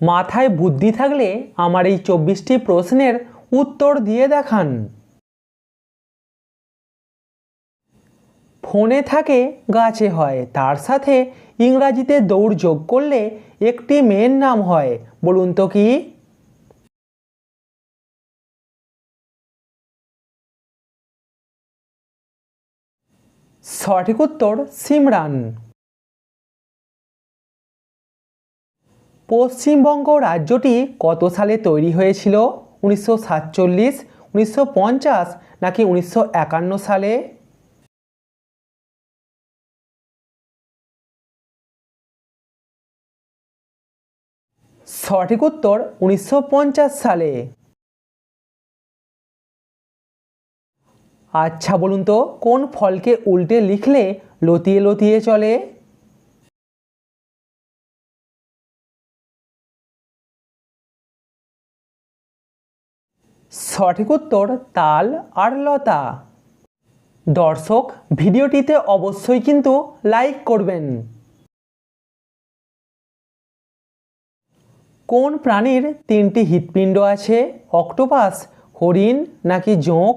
মাথায় বুদ্ধি থাকলে আমার এই চব্বিশটি প্রশ্নের উত্তর দিয়ে দেখান। ফোনে থাকে, গাছে হয়। তার সাথে ইংরাজিতে দৌড় যোগ করলে একটি মেয়ের নাম হয়। বলুন তো কি? সঠিক উত্তর, সিমরান। পশ্চিমবঙ্গ রাজ্যটি কত সালে তৈরি হয়েছিল? উনিশশো সাতচল্লিশ, উনিশশো পঞ্চাশ নাকি উনিশশো একান্ন সালে? সঠিক উত্তর উনিশশো পঞ্চাশ সালে। আচ্ছা বলুন তো, কোন ফলকে উল্টে লিখলে লতিয়ে লতিয়ে চলে? সঠিক উত্তর তাল আর লতা। দর্শক, ভিডিওটিতে অবশ্যই কিন্তু লাইক করবেন। কোন প্রাণীর তিনটি হৃৎপিণ্ড আছে? অক্টোপাস, হরিণ নাকি জোঁক?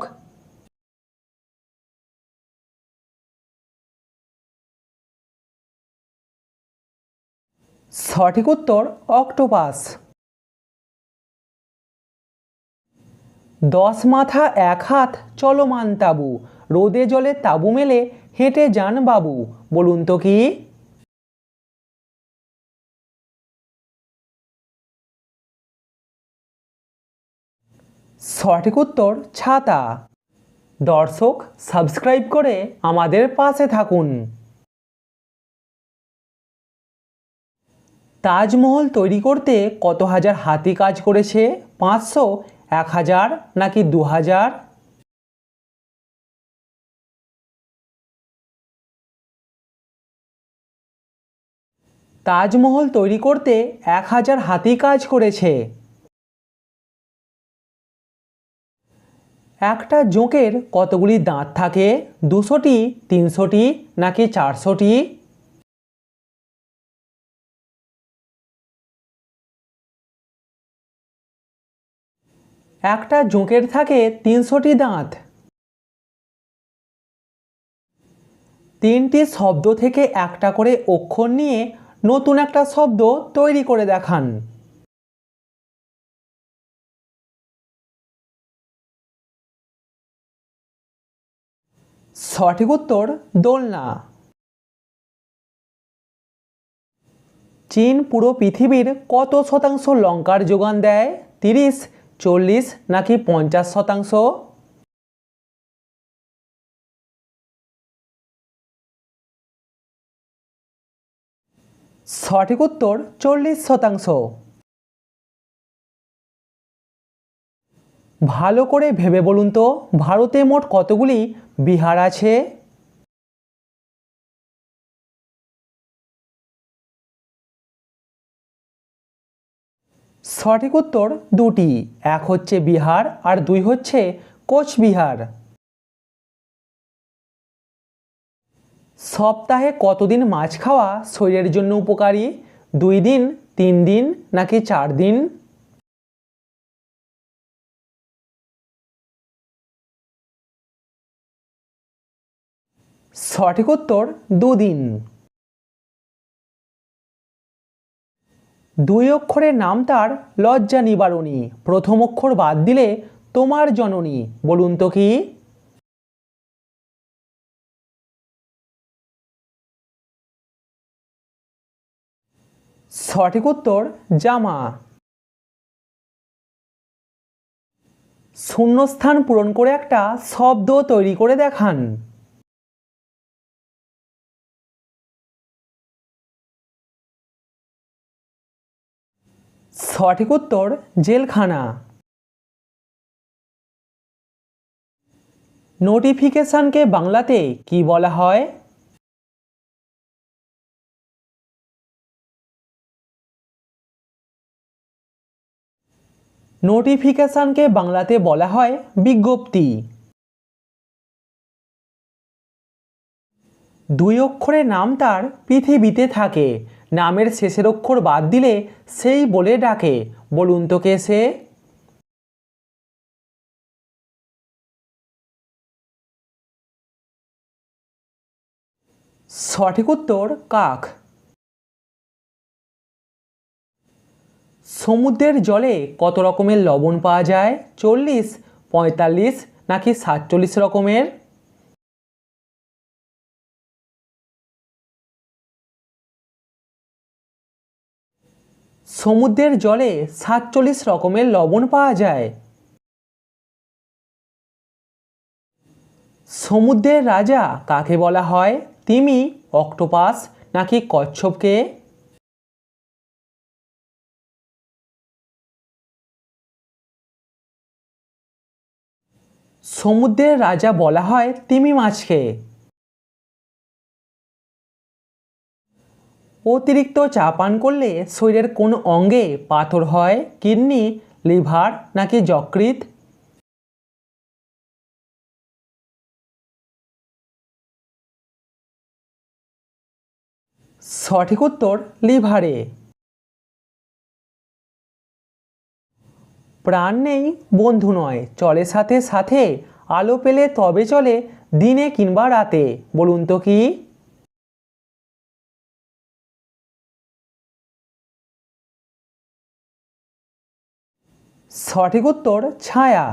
সঠিক উত্তর অক্টোপাস। দশ মাথা এক হাত চলমান তাবু। রোদে জলে তাবু মেলে হেঁটে যান বাবু। বলুন তো কি? সঠিক উত্তর, ছাতা। দর্শক, সাবস্ক্রাইব করে আমাদের পাশে থাকুন। তাজমহল তৈরি করতে কত হাজার হাতি কাজ করেছে? পাঁচশো এক হাজার নাকি দু হাজার তাজমহল তৈরি করতে এক হাজার হাতি কাজ করেছে। একটা জোঁকের কতগুলি দাঁত থাকে? দুশোটি, তিনশোটি নাকি চারশোটি? একটা জোঁকের থাকে তিনশোটি দাঁত। তিনটি শব্দ থেকে একটা করে অক্ষর নিয়ে নতুন একটা শব্দ তৈরি করে দেখান। সঠিক উত্তর, দোলনা। চীন পুরো পৃথিবীর কত শতাংশ লঙ্কার যোগান দেয়? তিরিশ চল্লিশ নাকি পঞ্চাশ শতাংশ? সঠিক উত্তর চল্লিশ শতাংশ। ভালো করে ভেবে বলুন তো, ভারতে মোট কতগুলি বিহার আছে? সঠিক উত্তর দুটি, এক হচ্ছে বিহার আর দুই হচ্ছে কোচবিহার। সপ্তাহে কতদিন মাছ খাওয়া শরীরের জন্য উপকারী? দুই দিন, তিন দিন, নাকি চার দিন? সঠিক উত্তর দুদিন। দুই অক্ষরের নাম তার লজ্জা নিবারণী। প্রথম অক্ষর বাদ দিলে তোমার জননী। বলুন তো কি? সঠিক উত্তর, জামা। শূন্যস্থান পূরণ করে একটা শব্দ তৈরি করে দেখান। সঠিক উত্তর, জেলখানা। নোটিফিকেশনকে বাংলাতে কি বলা হয়? নোটিফিকেশনকে বাংলাতে বলা হয় বিজ্ঞপ্তি। দুই অক্ষরের নাম তার পৃথিবীতে থাকে। নামের শেষের অক্ষর বাদ দিলে সেই বলে ডাকে। বলুন তো কে সে? সঠিক উত্তর কাক। সমুদ্রের জলে কত রকমের লবণ পাওয়া যায়? চল্লিশ, পঁয়তাল্লিশ নাকি সাতচল্লিশ রকমের? সমুদ্রের জলে সাতচল্লিশ রকমের লবণ পাওয়া যায়। সমুদ্রের রাজা কাকে বলা হয়? তিমি, অক্টোপাস নাকি কচ্ছপকে? সমুদ্রের রাজা বলা হয় তিমি মাছকে। অতিরিক্ত চা পান করলে শরীরের কোন অঙ্গে পাথর হয়, কিডনি, লিভার নাকি যকৃৎ? সঠিক উত্তর, লিভারে। প্রাণ নেই, বন্ধু নয়, চলে সাথে সাথে, আলো পেলে তবে চলে, দিনে কিংবা রাতে, বলুন তো কি? সঠিক উত্তর, ছায়া।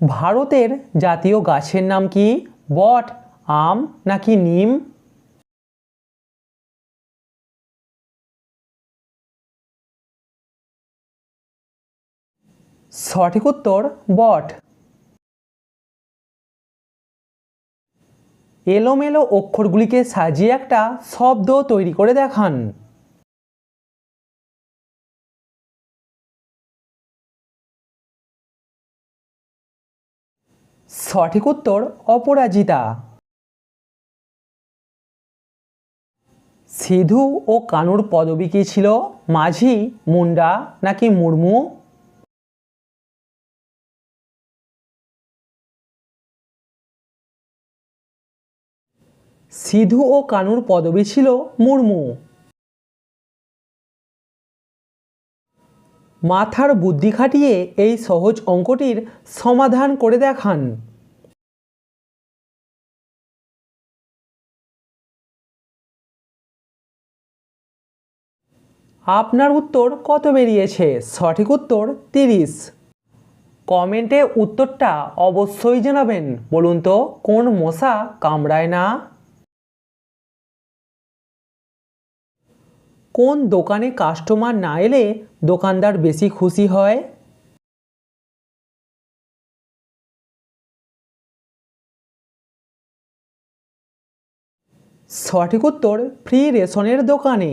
ভারতের জাতীয় গাছের নাম কি? বট, আম নাকি নিম? সঠিক উত্তর, বট। এলোমেলো অক্ষরগুলিকে সাজিয়ে একটা শব্দ তৈরি করে দেখান। সঠিক উত্তর অপরাজিতা। সিধু ও কানুর পদবী কী ছিল? মাঝি, মুন্ডা নাকি মুর্মু? সিধু ও কানুর পদবী ছিল মুর্মু। মাথার বুদ্ধি খাটিয়ে এই সহজ অঙ্কটির সমাধান করে দেখান। আপনার উত্তর কত বেরিয়েছে? সঠিক উত্তর তিরিশ। কমেন্টে উত্তরটা অবশ্যই জানাবেন। বলুন তো, কোন মশা কামড়ায় না? কোন দোকানে কাস্টমার না এলে দোকানদার বেশি খুশি হয়? সঠিক উত্তর ফ্রি রেশনের দোকানে।